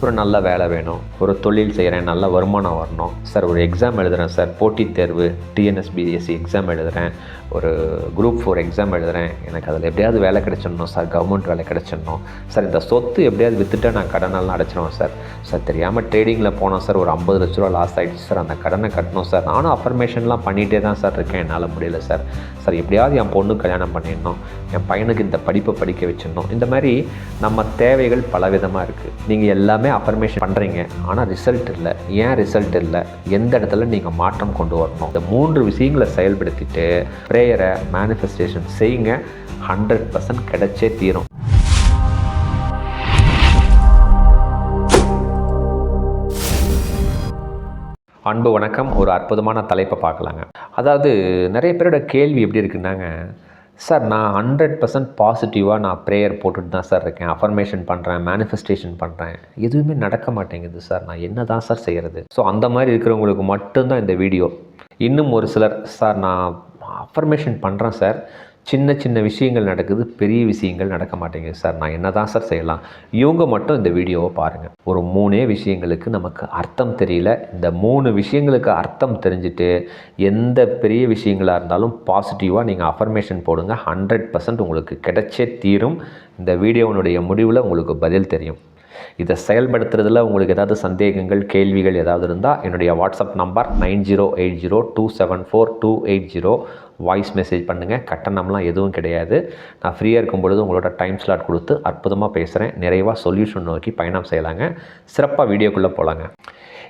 ஒரு நல்ல வேலை வேணும். ஒரு தொழில் செய்கிறேன் நல்ல வருமானம் வரணும். சார் ஒரு எக்ஸாம் எழுதுகிறேன் சார். போட்டித் தேர்வு டிஎன்எஸ்பிஎஸ்சி எக்ஸாம் எழுதுகிறேன் ஒரு குரூப் ஃபோர் எக்ஸாம் எழுதுகிறேன் எனக்கு அதில் எப்படியாவது வேலை கிடைச்சிடணும் சார். கவர்மெண்ட் வேலை கிடைச்சிடணும். சார் இந்த சொத்து எப்படியாவது விற்றுட்டு நான் கடனெல்லாம் அடைச்சிருவேன் சார். சார் தெரியாமல் ட்ரேடிங்கில் போனோம் சார். ஒரு ஐம்பது லட்ச ரூபா லாஸ் ஆகிடுச்சு சார். அந்த கடனை கட்டணும் சார். நானும் அஃபர்மேஷன்லாம் பண்ணிகிட்டே தான் சார் இருக்கேன். என்னால் முடியல சார். சார் எப்படியாவது என் பொண்ணு கல்யாணம் பண்ணிடணும். என் பையனுக்கு இந்த படிப்பை படிக்க வச்சிடணும். இந்த மாதிரி நம்ம தேவைகள் பலவிதமாக இருக்குது நீங்கள் எல்லாமே அஃபர்மேஷன் பண்ணுறீங்க ஆனால் ரிசல்ட் இல்லை. ஏன் ரிசல்ட் இல்லை? எந்த இடத்துல நீங்கள் மாற்றம் கொண்டு வரணும்? இந்த மூன்று விஷயங்களை செயல்படுத்திட்டு ப்ரேயரை மேனிஃபெஸ்டேஷன் செய்யுங்க. ஹண்ட்ரட் பர்சன்ட் கிடைச்சே தீரும். அன்பு வணக்கம். ஒரு அற்புதமான தலைப்பை பார்க்கலாங்க. அதாவது நிறைய பேரோட கேள்வி எப்படி இருக்குன்னாங்க சார் நான் ஹண்ட்ரட் பர்சன்ட் பாசிட்டிவாக நான் ப்ரேயர் போட்டுட்டு தான் சார் இருக்கேன். அஃபர்மேஷன் பண்ணுறேன் மேனிஃபெஸ்டேஷன் பண்ணுறேன் எதுவுமே நடக்க மாட்டேங்குது சார். நான் என்ன தான் சார் செய்கிறது ஸோ அந்த மாதிரி இருக்கிறவங்களுக்கு மட்டும்தான் இந்த வீடியோ இன்னும் ஒரு சிலர் சார் நான் அஃபர்மேஷன் பண்ணுறேன் சார். சின்ன சின்ன விஷயங்கள் நடக்குது பெரிய விஷயங்கள் நடக்க மாட்டேங்குது சார். நான் என்ன தான் சார் செய்யலாம்? இவங்க மட்டும் இந்த வீடியோவை பாருங்கள் ஒரு மூணே விஷயங்களுக்கு நமக்கு அர்த்தம் தெரியல. இந்த மூணு விஷயங்களுக்கு அர்த்தம் தெரிஞ்சுட்டு எந்த பெரிய விஷயங்களாக இருந்தாலும் பாசிட்டிவாக நீங்கள் அஃபர்மேஷன் போடுங்க. ஹண்ட்ரட் பர்சன்ட் உங்களுக்கு கிடைச்சே தீரும். இந்த வீடியோனுடைய முடிவில் உங்களுக்கு பதில் தெரியும். இதை செயல்படுத்துறதுல உங்களுக்கு ஏதாவது சந்தேகங்கள் கேள்விகள் ஏதாவது இருந்தால் என்னுடைய WhatsApp number nine zero eight zero two seven four two eight zero. Voice message பண்ணுங்கள் கட்டணம்லாம் எதுவும் கிடையாது. நான் ஃப்ரீயாக இருக்கும் பொழுது உங்களோட டைம் ஸ்லாட் கொடுத்து அற்புதமாக பேசுகிறேன் நிறைவாக சொல்யூஷன் நோக்கி பயணம் செய்யலாங்க. சிறப்பாக வீடியோக்குள்ளே போகலாங்க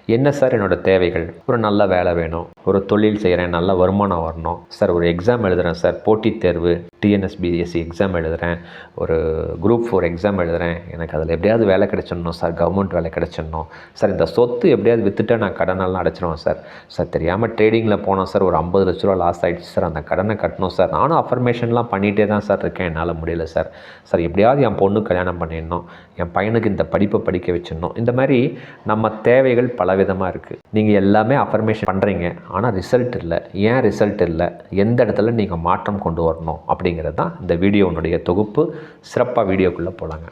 என்ன சார் என்னோடய தேவைகள்? ஒரு நல்ல வேலை வேணும். ஒரு தொழில் செய்கிறேன் நல்ல வருமானம் வரணும். சார் ஒரு எக்ஸாம் எழுதுகிறேன் சார். போட்டித் தேர்வு டிஎன்எஸ்பிஎஸ்சி எக்ஸாம் எழுதுகிறேன் ஒரு குரூப் ஃபோர் எக்ஸாம் எழுதுகிறேன் எனக்கு அதில் எப்படியாவது வேலை கிடைச்சிடணும் சார். கவர்மெண்ட் வேலை கிடைச்சிடணும். சார் இந்த சொத்து எப்படியாவது விற்றுட்டு நான் கடனெல்லாம் அடைச்சிருவேன் சார். சார் தெரியாமல் ட்ரேடிங்கில் போனோம் சார். ஒரு ஐம்பது லட்ச ரூபா லாஸ் ஆகிடுச்சு சார். அந்த கடனை கட்டணும் சார். நானும் அஃபர்மேஷன்லாம் பண்ணிகிட்டே தான் சார் இருக்கேன். என்னால் முடியல சார். சார் எப்படியாவது என் பொண்ணு கல்யாணம் பண்ணிடணும். என் பையனுக்கு இந்த படிப்பை படிக்க வச்சிடணும். இந்த மாதிரி நம்ம தேவைகள் பல விதமாக இருக்குது நீங்கள் எல்லாமே அஃபர்மேஷன் பண்ணுறீங்க ஆனால் ரிசல்ட் இல்லை. ஏன் ரிசல்ட் இல்லை? எந்த இடத்துல நீங்கள் மாற்றம் கொண்டு வரணும் அப்படிங்கிறது தான் இந்த வீடியோனுடைய தொகுப்பு. சிறப்பாக வீடியோக்குள்ளே போகலாங்க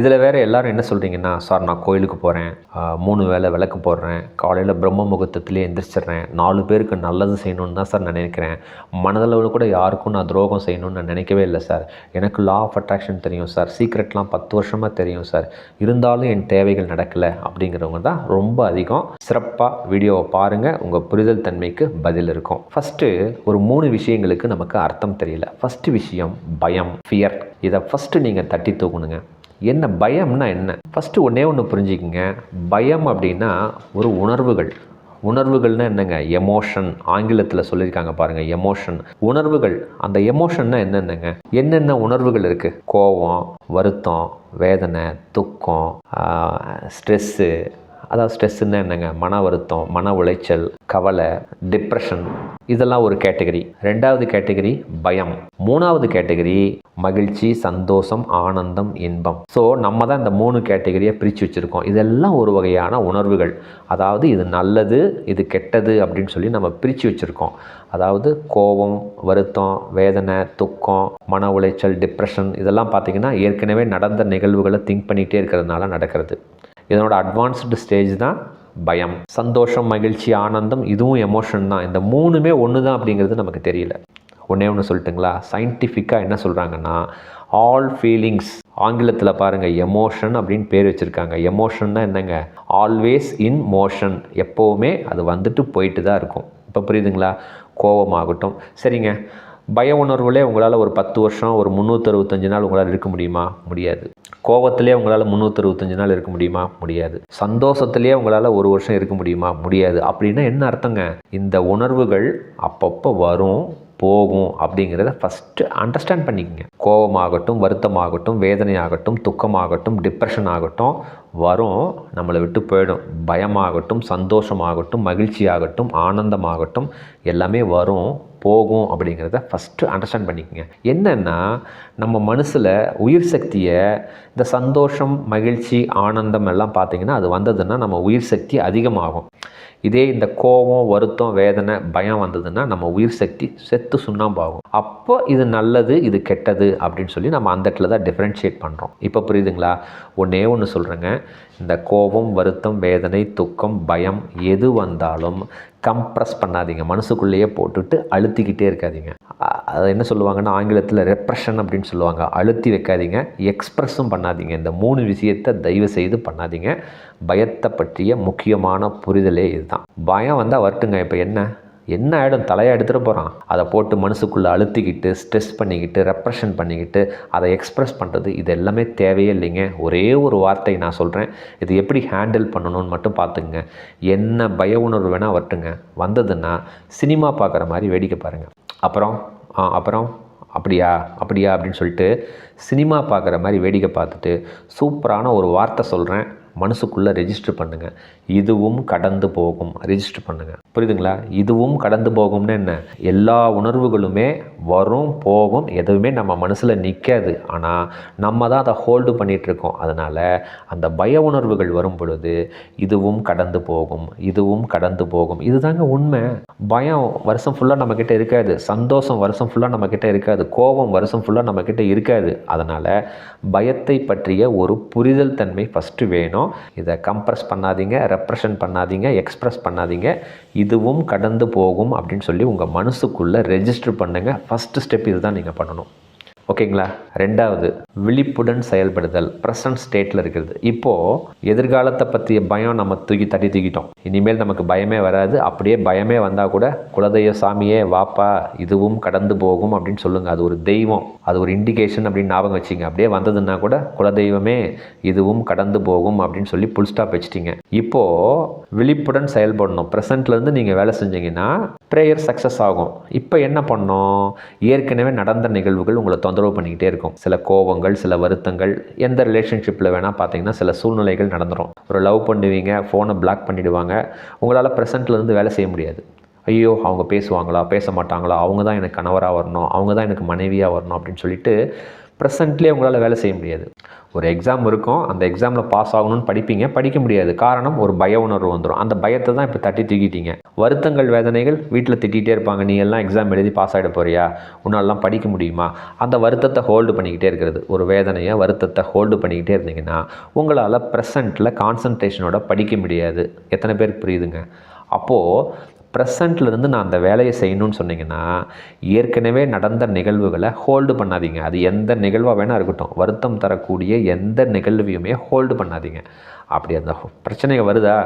இதில் வேறு எல்லோரும் என்ன சொல்கிறீங்கன்னா சார் நான் கோயிலுக்கு போகிறேன் மூணு வேளை விளக்கு போடுறேன். காலையில் பிரம்ம முகூர்த்தத்துலேயே எந்திரிச்சிடுறேன். நாலு பேருக்கு நல்லது செய்யணும்னு தான் சார் நான் நினைக்கிறேன். மனதளவில் கூட யாருக்கும் நான் துரோகம் செய்யணும்னு நான் நினைக்கவே இல்லை சார். எனக்கு லா ஆஃப் அட்ராக்ஷன் தெரியும் சார். சீக்ரெட்லாம் பத்து வருஷமாக தெரியும் சார். இருந்தாலும் என் தேவைகள் நடக்கலை அப்படிங்கிறவங்க தான் ரொம்ப அதிகம். சிறப்பாக வீடியோவை பாருங்கள் உங்கள் புரிதல் தன்மைக்கு பதில் இருக்கும். ஃபஸ்ட்டு ஒரு மூணு விஷயங்களுக்கு நமக்கு அர்த்தம் தெரியல. ஃபஸ்ட்டு விஷயம் பயம் ஃபியர் இதை ஃபஸ்ட்டு நீங்கள் தட்டி தூக்கணுங்க என்ன பயம்னா என்ன? ஃபஸ்ட்டு ஒன்றே ஒன்று புரிஞ்சுக்கங்க. பயம் அப்படின்னா ஒரு உணர்வுகள். உணர்வுகள்னா என்னங்க? எமோஷன் ஆங்கிலத்தில் சொல்லியிருக்காங்க பாருங்கள் எமோஷன் உணர்வுகள் அந்த எமோஷன்னா என்னென்னங்க? என்னென்ன உணர்வுகள் இருக்குது கோபம் வருத்தம் வேதனை துக்கம் ஸ்ட்ரெஸ்ஸு அதாவது ஸ்ட்ரெஸ்ஸுன்னா என்னங்க? மன வருத்தம் மன உளைச்சல் கவலை டிப்ரெஷன் இதெல்லாம் ஒரு கேட்டகரி ரெண்டாவது கேட்டகரி பயம். மூணாவது கேட்டகரி மகிழ்ச்சி சந்தோஷம் ஆனந்தம் இன்பம். ஸோ நம்ம தான் இந்த மூணு கேட்டகரியை பிரித்து வச்சுருக்கோம். இதெல்லாம் ஒரு வகையான உணர்வுகள். அதாவது இது நல்லது இது கெட்டது அப்படின்னு சொல்லி நம்ம பிரித்து வச்சுருக்கோம். அதாவது கோபம் வருத்தம் வேதனை துக்கம் மன உளைச்சல் டிப்ரெஷன் இதெல்லாம் பார்த்திங்கன்னா ஏற்கனவே நடந்த நிகழ்வுகளை திங்க் பண்ணிகிட்டே இருக்கிறதுனால நடக்கிறது. இதனோட அட்வான்ஸ்டு ஸ்டேஜ் தான் பயம் சந்தோஷம் மகிழ்ச்சி ஆனந்தம் இதுவும் எமோஷன் தான். இந்த மூணுமே ஒன்று தான் அப்படிங்கிறது நமக்கு தெரியல. ஒன்றே ஒன்று சொல்லிட்டுங்களா? சயின்டிஃபிக்காக என்ன சொல்கிறாங்கன்னா ஆல் ஃபீலிங்ஸ் ஆங்கிலத்தில் பாருங்கள் எமோஷன் அப்படின்னு பேர் வச்சுருக்காங்க. எமோஷன்னா என்னங்க? ஆல்வேஸ் இன் மோஷன் எப்போவுமே அது வந்துட்டு போயிட்டு தான் இருக்கும். இப்போ புரியுதுங்களா? கோபமாகட்டும் சரிங்க. பய உணர்வுலே உங்களால் ஒரு பத்து வருஷம் ஒரு முந்நூற்றறுபத்தஞ்சு நாள் உங்களால் இருக்க முடியுமா? முடியாது. கோபத்திலே உங்களால் முந்நூற்றறுபத்தஞ்சு நாள் இருக்க முடியுமா? முடியாது. சந்தோஷத்திலே உங்களால் ஒரு வருஷம் இருக்க முடியுமா? முடியாது. அப்படின்னா என்ன அர்த்தங்க? இந்த உணர்வுகள் அப்பப்போ வரும் போகும் அப்படிங்கிறத ஃபஸ்ட்டு அண்டர்ஸ்டாண்ட் பண்ணிக்கங்க. கோபமாகட்டும் வருத்தமாகட்டும் வேதனையாகட்டும் துக்கமாகட்டும் டிப்ரெஷன் ஆகட்டும் வரும் நம்மளை விட்டு போயிடும். பயமாகட்டும் சந்தோஷமாகட்டும் மகிழ்ச்சியாகட்டும் ஆனந்தமாகட்டும் எல்லாமே வரும். போகும் அப்படிங்கிறத ஃபஸ்ட்டு அண்டர்ஸ்டாண்ட் பண்ணிக்கங்க. என்னென்னா நம்ம மனசில் உயிர் சக்தியை இந்த சந்தோஷம் மகிழ்ச்சி ஆனந்தம் எல்லாம் பார்த்திங்கன்னா அது வந்ததுன்னா நம்ம உயிர் சக்தி அதிகமாகும். இதே இந்த கோபம் வருத்தம் வேதனை பயம் வந்ததுன்னா நம்ம உயிர் சக்தி செத்து சுண்ணாம்பாகும். அப்போ இது நல்லது இது கெட்டது அப்படின்னு சொல்லி நம்ம அந்த இடத்துல தான் டிஃப்ரென்ஷியேட் பண்ணுறோம் இப்போ புரியுதுங்களா? ஒன்றே ஒன்று சொல்கிறேங்க இந்த கோபம் வருத்தம் வேதனை துக்கம் பயம் எது வந்தாலும் கம்ப்ரஸ் பண்ணாதீங்க. மனசுக்குள்ளேயே போட்டுட்டு அழுத்திக்கிட்டே இருக்காதீங்க. அதை என்ன சொல்லுவாங்கன்னா ஆங்கிலத்தில் ரெப்ரெஷன் அப்படின்னு சொல்லுவாங்க. அழுத்தி வைக்காதீங்க. எக்ஸ்ப்ரெஸ்ஸும் பண்ணாதீங்க. இந்த மூணு விஷயத்தை தயவு செய்து பண்ணாதீங்க. பயத்தை பற்றிய முக்கியமான புரிதலே இதுதான். பயம் வந்தால் வரட்டுங்க. இப்போ என்ன? என்ன ஆகிடும் தலையை எடுத்துகிட்டு போகிறான் அதை போட்டு மனசுக்குள்ளே அழுத்திக்கிட்டு ஸ்ட்ரெஸ் பண்ணிக்கிட்டு ரெப்ரெஷன் பண்ணிக்கிட்டு அதை எக்ஸ்ப்ரெஸ் பண்ணுறது இது எல்லாமே தேவையே இல்லைங்க. ஒரே ஒரு வார்த்தை நான் சொல்கிறேன் இது எப்படி ஹேண்டில் பண்ணணும்னு மட்டும் பார்த்துங்க என்ன பய உணர்வு வேணால் வரட்டுங்க. வந்ததுன்னா சினிமா பார்க்குற மாதிரி வேடிக்கை பாருங்கள் அப்புறம் ஆ அப்புறம் அப்படியா அப்படியா அப்படின்னு சொல்லிட்டு சினிமா பார்க்குற மாதிரி வேடிக்கை பார்த்துட்டு சூப்பரான ஒரு வார்த்தை சொல்கிறேன் மனசுக்குள்ளே ரெஜிஸ்டர் பண்ணுங்கள் இதுவும் கடந்து போகும். ரெஜிஸ்டர் பண்ணுங்கள் புரியுதுங்களா? இதுவும் கடந்து போகும்னு என்ன? எல்லா உணர்வுகளுமே வரும் போகும். எதுவுமே நம்ம மனசில் நிற்காது ஆனால் நம்ம தான் அதை ஹோல்டு பண்ணிகிட்ருக்கோம் அதனால் அந்த பய உணர்வுகள் வரும் பொழுது இதுவும் கடந்து போகும். இதுவும் கடந்து போகும். இதுதாங்க உண்மை. பயம் வருஷம் ஃபுல்லாக நம்மக்கிட்ட இருக்காது. சந்தோஷம் வருஷம் ஃபுல்லாக நம்மக்கிட்ட இருக்காது. கோபம் வருஷம் ஃபுல்லாக நம்மக்கிட்ட இருக்காது. அதனால் பயத்தை பற்றிய ஒரு புரிதல் தன்மை ஃபஸ்ட்டு வேணும். இதை கம்ப்ரஸ் பண்ணாதீங்க ரெப்ரஷன் பண்ணாதீங்க எக்ஸ்ப்ரெஸ் பண்ணாதீங்க. இதுவும் கடந்து போகும் அப்படின்னு சொல்லி உங்கள் மனசுக்குள்ளே ரெஜிஸ்டர் பண்ணுங்கள் ஃபஸ்ட்டு ஸ்டெப் இதுதான் நீங்கள் பண்ணணும். ஓகேங்களா? ரெண்டாவது விழிப்புடன் செயல்படுதல். ப்ரெசன்ட் ஸ்டேட்டில் இருக்கிறது. இப்போது எதிர்காலத்தை பற்றிய பயம் நம்ம தூக்கி தட்டி தூக்கிட்டோம். இனிமேல் நமக்கு பயமே வராது. அப்படியே பயமே வந்தால் கூட குலதெய்வ சாமியே வாப்பா இதுவும் கடந்து போகும் அப்படின்னு சொல்லுங்கள் அது ஒரு தெய்வம். அது ஒரு இண்டிகேஷன் அப்படின்னு ஞாபகம் வச்சிங்க. அப்படியே வந்ததுன்னா கூட குலதெய்வமே இதுவும் கடந்து போகும் அப்படின்னு சொல்லி புல் ஸ்டாப் வச்சிட்டிங்க. இப்போது விழிப்புடன் செயல்படணும். ப்ரெசண்ட்லேருந்து நீங்கள் வேலை செஞ்சீங்கன்னா ப்ரேயர் சக்ஸஸ் ஆகும். இப்போ என்ன பண்ணோம்? ஏற்கனவே நடந்த நிகழ்வுகள் உங்களை தொந்தரவு பண்ணிக்கிட்டே இருக்கும். சில கோபங்கள் சில வருத்தங்கள் எந்த ரிலேஷன்ஷிப்பில் வேணால் பார்த்தீங்கன்னா சில சூழ்நிலைகள் நடந்துடும் ஒரு லவ் பண்ணுவீங்க ஃபோனை பிளாக் பண்ணிவிடுவாங்க உங்களால் ப்ரெசண்ட்லேருந்து வேலை செய்ய முடியாது. ஐயோ அவங்க பேசுவாங்களா பேச மாட்டாங்களா அவங்க தான் எனக்கு கணவராக வரணும் அவங்க தான் எனக்கு மனைவியாக வரணும் அப்படின்னு சொல்லிட்டு ப்ரெசண்ட்லேயே உங்களால் வேலை செய்ய முடியாது. ஒரு எக்ஸாம் இருக்கும் அந்த எக்ஸாமில் பாஸ் ஆகணும்னு படிப்பீங்க படிக்க முடியாது. காரணம் ஒரு பய உணர்வு வந்துடும் அந்த பயத்தை தான் இப்போ தட்டி தூக்கிட்டீங்க. வருத்தங்கள் வேதனைகள் வீட்டில் திட்டிகிட்டே இருப்பாங்க. நீ எல்லாம் எக்ஸாம் எழுதி பாஸ் ஆகிட போறியா? உன்னாலலாம் படிக்க முடியுமா? அந்த வருத்தத்தை ஹோல்டு பண்ணிக்கிட்டே இருக்கிறது. ஒரு வேதனையை வருத்தத்தை ஹோல்டு பண்ணிக்கிட்டே இருந்தீங்கன்னா உங்களால் ப்ரெசண்ட்டில் கான்சன்ட்ரேஷனோட படிக்க முடியாது. எத்தனை பேருக்கு புரியுதுங்க? அப்போது ப்ரெசண்ட்லேருந்து நான் அந்த வேலையை செய்யணும்னு சொன்னீங்கன்னா ஏற்கனவே நடந்த நிகழ்வுகளை ஹோல்டு பண்ணாதீங்க. அது எந்த நிகழ்வாக வேணால் இருக்கட்டும். வருத்தம் தரக்கூடிய எந்த நிகழ்வையுமே ஹோல்டு பண்ணாதீங்க. அப்படி அந்த பிரச்சனைகள் வருதா?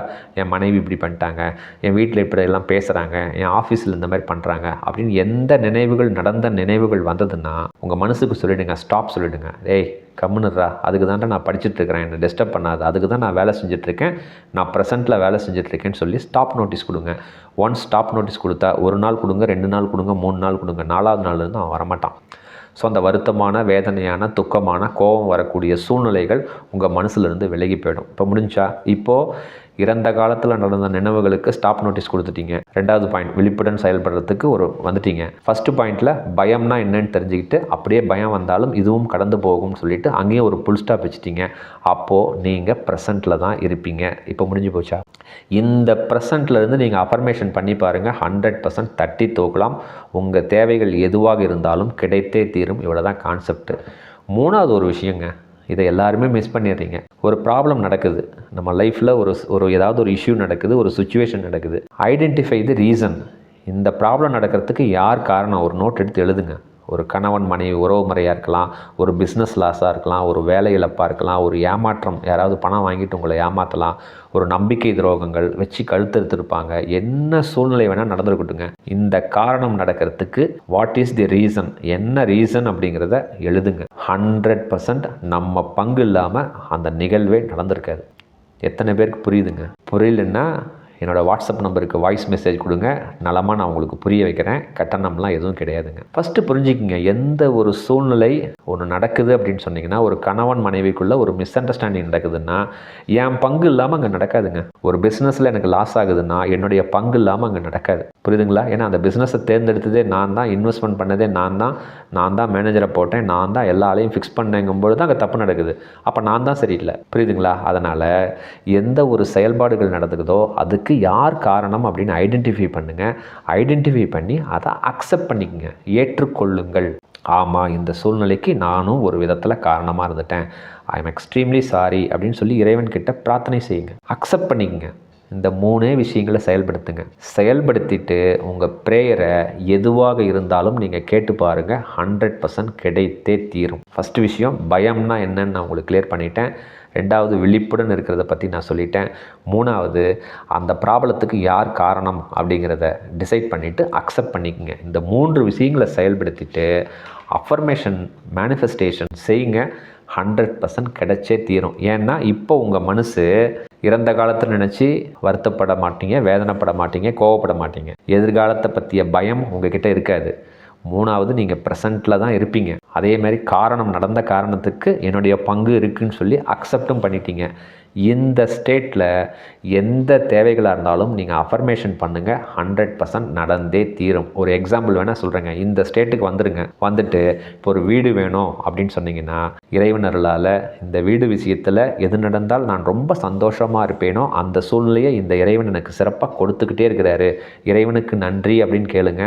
என் மனைவி இப்படி பண்ணிட்டாங்க. என் வீட்டில் இப்படி எல்லாம் பேசுகிறாங்க என் ஆஃபீஸில் இந்த மாதிரி பண்ணுறாங்க அப்படின்னு எந்த நினைவுகள் நடந்த நினைவுகள் வந்ததுன்னா உங்கள் மனசுக்கு சொல்லிவிடுங்க ஸ்டாப் சொல்லிடுங்க. ஏய் கம்முனுறா அதுக்கு தான் நான் படிச்சுட்ருக்கிறேன் என்னை டிஸ்டர்ப் பண்ணாது. அதுக்கு தான் நான் வேலை செஞ்சுட்ருக்கேன் நான் ப்ரெசென்ட்டில் வேலை செஞ்சுட்ருக்கேன்னு சொல்லி ஸ்டாப் நோட்டீஸ் கொடுங்க. ஒன் ஸ்டாப் நோட்டீஸ் கொடுத்தா ஒரு நாள் கொடுங்க ரெண்டு நாள் கொடுங்க மூணு நாள் கொடுங்க. நாலாவது நாள் இருந்து அவன் வரமாட்டான். ஸோ அந்த வருத்தமான வேதனையான துக்கமான கோபம் வரக்கூடிய சூழ்நிலைகள் உங்கள் மனசுலேருந்து விலகி போயிடும். இப்போ முடிஞ்சா? இப்போது இறந்த காலத்தில் நடந்த நினைவுகளுக்கு ஸ்டாப் நோட்டீஸ் கொடுத்துட்டீங்க. ரெண்டாவது பாயிண்ட் விழிப்புடன் செயல்படுறதுக்கு ஒரு வந்துட்டீங்க. ஃபஸ்ட்டு பாயிண்டில் பயம்னா என்னன்னு தெரிஞ்சுக்கிட்டு அப்படியே பயம் வந்தாலும் இதுவும் கடந்து போகும்னு சொல்லிட்டு அங்கேயும் ஒரு புல் ஸ்டாப் வச்சுட்டீங்க. அப்போது நீங்கள் ப்ரெசண்ட்டில் தான் இருப்பீங்க. இப்போ முடிஞ்சு போச்சா? இந்த ப்ரெசண்ட்டில் இருந்து நீங்கள் அஃபர்மேஷன் பண்ணி பாருங்கள் ஹண்ட்ரட் பர்சன்ட் தட்டி தூக்கலாம். உங்கள் தேவைகள் எதுவாக இருந்தாலும் கிடைத்தே தீரும். இவ்வளோ தான் கான்செப்ட் மூணாவது ஒரு விஷயங்க. இதை எல்லாருமே மிஸ் பண்ணிடுறீங்க. ஒரு ப்ராப்ளம் நடக்குது. நம்ம லைஃப்பில் ஒரு ஒரு ஏதாவது ஒரு இஷ்யூ நடக்குது ஒரு சுச்சுவேஷன் நடக்குது. ஐடென்டிஃபை தி ரீசன் இந்த ப்ராப்ளம் நடக்கிறதுக்கு யார் காரணம்? ஒரு நோட் எடுத்து எழுதுங்க. ஒரு கணவன் மனைவி உறவு முறையாக இருக்கலாம் ஒரு பிஸ்னஸ் லாஸாக இருக்கலாம் ஒரு வேலை இழப்பாக இருக்கலாம் ஒரு ஏமாற்றம் யாராவது பணம் வாங்கிட்டு உங்களை ஏமாற்றலாம் ஒரு நம்பிக்கை துரோகங்கள் வச்சு கழுத்தெடுத்துருப்பாங்க என்ன சூழ்நிலை வேணால் நடந்துருக்கட்டுங்க. இந்த காரணம் நடக்கிறதுக்கு வாட் இஸ் தி ரீசன் என்ன ரீசன் அப்படிங்கிறத எழுதுங்க. ஹண்ட்ரட் பர்சன்ட் நம்ம பங்கு இல்லாமல் அந்த நிகழ்வே நடந்திருக்காது. எத்தனை பேருக்கு புரியுதுங்க? புரியலன்னா என்னோடய வாட்ஸ்அப் நம்பருக்கு வாய்ஸ் மெசேஜ் கொடுங்க. நலமாக நான் உங்களுக்கு புரிய வைக்கிறேன். கட்டணம்லாம் எதுவும் கிடையாதுங்க. ஃபஸ்ட்டு புரிஞ்சுக்கிங்க எந்த ஒரு சூழ்நிலை ஒன்று நடக்குது அப்படின்னு சொன்னீங்கன்னா ஒரு கணவன் மனைவிக்குள்ளே ஒரு மிஸ் அண்டர்ஸ்டாண்டிங் நடக்குதுன்னா என் பங்கு இல்லாமல் அங்கே நடக்காதுங்க. ஒரு பிஸ்னஸில் எனக்கு லாஸ் ஆகுதுன்னா என்னுடைய பங்கு இல்லாமல் அங்கே நடக்காது. புரியுதுங்களா? ஏன்னா அந்த பிஸ்னஸை தேர்ந்தெடுத்ததே நான் தான் இன்வெஸ்ட்மெண்ட் பண்ணதே நான் தான் நான் தான் மேனேஜரை போட்டேன் நான் தான் எல்லா ஆளையும் ஃபிக்ஸ் பண்ணேங்கும்போது தான் அங்கே தப்பு நடக்குது. அப்போ நான் தான் சரியில்லை. புரியுதுங்களா? அதனால் எந்த ஒரு செயல்பாடுகள் நடந்துக்குதோ அதுக்கு யார் காரணம் அப்படின்னு ஐடென்டிஃபை பண்ணுங்கள் ஐடென்டிஃபை பண்ணி அதை அக்செப்ட் பண்ணிக்கங்க. ஏற்றுக்கொள்ளுங்கள். ஆமாம் இந்த சூழ்நிலைக்கு நானும் ஒரு விதத்தில் காரணமாக இருந்துட்டேன். ஐ எம் எக்ஸ்ட்ரீம்லி சாரி அப்படின்னு சொல்லி இறைவன்கிட்ட பிரார்த்தனை செய்யுங்க. அக்செப்ட் பண்ணிக்கங்க. இந்த மூணே விஷயங்களை செயல்படுத்துங்க. செயல்படுத்திட்டு உங்கள் ப்ரேயரை எதுவாக இருந்தாலும் நீங்கள் கேட்டு பாருங்கள் ஹண்ட்ரட் பர்சன்ட் கிடைத்தே தீரும். ஃபஸ்ட்டு விஷயம் பயம்னா என்னன்னு நான் உங்களுக்கு கிளியர் பண்ணிட்டேன். ரெண்டாவது விழிப்புடன் இருக்கிறத பற்றி நான் சொல்லிட்டேன். மூணாவது அந்த ப்ராப்ளத்துக்கு யார் காரணம் அப்படிங்கிறத டிசைட் பண்ணிவிட்டு அக்செப்ட் பண்ணிக்கங்க. இந்த மூன்று விஷயங்களை செயல்படுத்திட்டு அஃபர்மேஷன் மேனிஃபெஸ்டேஷன் செய்யுங்க. ஹண்ட்ரட் பர்சன்ட் கிடைச்சே தீரும். ஏன்னா இப்போ உங்கள் மனசு இறந்த காலத்தை நினச்சி வருத்தப்பட மாட்டீங்க வேதனைப்பட மாட்டீங்க கோவப்பட மாட்டீங்க. எதிர்காலத்தை பற்றிய பயம் உங்ககிட்ட இருக்காது. மூணாவது நீங்கள் ப்ரெசண்ட்டில் தான் இருப்பீங்க. அதே மாதிரி காரணம் நடந்த காரணத்துக்கு என்னுடைய பங்கு இருக்குன்னு சொல்லி அக்செப்டும் பண்ணிட்டீங்க. இந்த ஸ்டேட்டில் எந்த தேவைகளாக இருந்தாலும் நீங்கள் அஃபர்மேஷன் பண்ணுங்கள் ஹண்ட்ரட் பர்சன்ட் நடந்தே தீரும். ஒரு எக்ஸாம்பிள் வேணால் சொல்கிறேங்க இந்த ஸ்டேட்டுக்கு வந்துடுங்க வந்துட்டு இப்போ ஒரு வீடு வேணும் அப்படின்னு சொன்னீங்கன்னா இறைவனர்களால் இந்த வீடு விஷயத்தில் எது நடந்தால் நான் ரொம்ப சந்தோஷமாக இருப்பேனோ அந்த சூழ்நிலையை இந்த இறைவன் எனக்கு சிறப்பாக கொடுத்துக்கிட்டே இருக்கிறாரு. இறைவனுக்கு நன்றி அப்படின்னு கேளுங்க.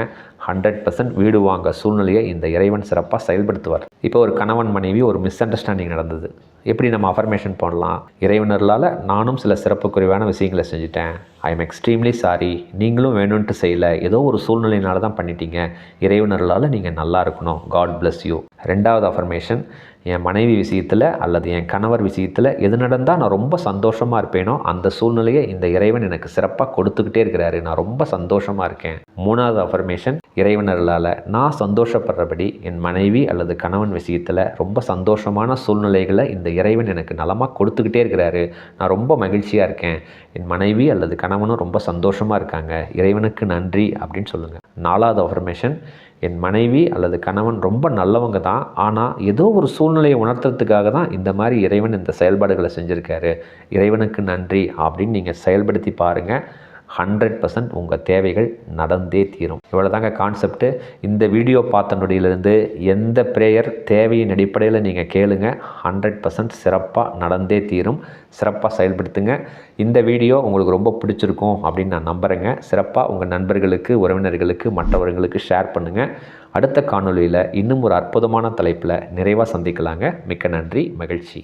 ஹண்ட்ரட் பர்சன்ட் வீடு வாங்க சூழ்நிலையை இந்த இறைவன் சிறப்பாக செயல்படுத்துவார். இப்போ ஒரு கணவன் மனைவி ஒரு மிஸ் அண்டர்ஸ்டாண்டிங் நடந்தது. எப்படி நம்ம அஃபர்மேஷன் பண்ணலாம்? இறைவனர்களால் நானும் சில சிறப்புக்குறைவான விஷயங்களை செஞ்சுட்டேன். ஐ எம் எக்ஸ்ட்ரீம்லி சாரி நீங்களும் வேணும்ன்ட்டு செய்யலை. ஏதோ ஒரு சூழ்நிலையினால தான் பண்ணிட்டீங்க. இறைவனர்களால் நீங்கள் நல்லா இருக்கணும். காட் பிளஸ் யூ ரெண்டாவது அஃபர்மேஷன் என் மனைவி விஷயத்தில் அல்லது என் கணவர் விஷயத்தில் எது நடந்தால் நான் ரொம்ப சந்தோஷமாக இருப்பேனோ அந்த சூழ்நிலையை இந்த இறைவன் எனக்கு சிறப்பாக கொடுத்துக்கிட்டே இருக்கிறாரு. நான் ரொம்ப சந்தோஷமாக இருக்கேன். மூணாவது அஃபர்மேஷன் இறைவனர்களால் நான் சந்தோஷப்படுறபடி என் மனைவி அல்லது கணவன் விஷயத்தில் ரொம்ப சந்தோஷமான சூழ்நிலைகளை இந்த இறைவன் எனக்கு நலமாக கொடுத்துக்கிட்டே இருக்கிறாரு. நான் ரொம்ப மகிழ்ச்சியாக இருக்கேன். என் மனைவி அல்லது கணவனும் ரொம்ப சந்தோஷமாக இருக்காங்க. இறைவனுக்கு நன்றி அப்படின்னு சொல்லுங்கள் நாலாவது அஃபர்மேஷன் என் மனைவி அல்லது கணவன் ரொம்ப நல்லவங்க தான். ஆனால் ஏதோ ஒரு சூழ்நிலையை உணர்த்துறதுக்காக தான் இந்த மாதிரி இறைவன் இந்த செயல்பாடுகளை செஞ்சுருக்காரு. இறைவனுக்கு நன்றி அப்படின்னு நீங்கள் செயல்படுத்தி பாருங்கள் ஹண்ட்ரட் பர்சன்ட் உங்கள் தேவைகள் நடந்தே தீரும். இவ்வளோ தாங்க கான்செப்ட்டு இந்த வீடியோ பார்த்த நொடியிலிருந்து எந்த ப்ரேயர் தேவையின் அடிப்படையில் நீங்கள் கேளுங்க. ஹண்ட்ரட் பர்சன்ட் சிறப்பாக நடந்தே தீரும். சிறப்பாக செயல்படுத்துங்க. இந்த வீடியோ உங்களுக்கு ரொம்ப பிடிச்சிருக்கும் அப்படின்னு நான் நம்புகிறேங்க சிறப்பாக உங்கள் நண்பர்களுக்கு உறவினர்களுக்கு மற்றவர்களுக்கு ஷேர் பண்ணுங்கள் அடுத்த காணொளியில் இன்னும் ஒரு அற்புதமான தலைப்பில் நிறைவாக சந்திக்கலாங்க. மிக்க நன்றி மகிழ்ச்சி.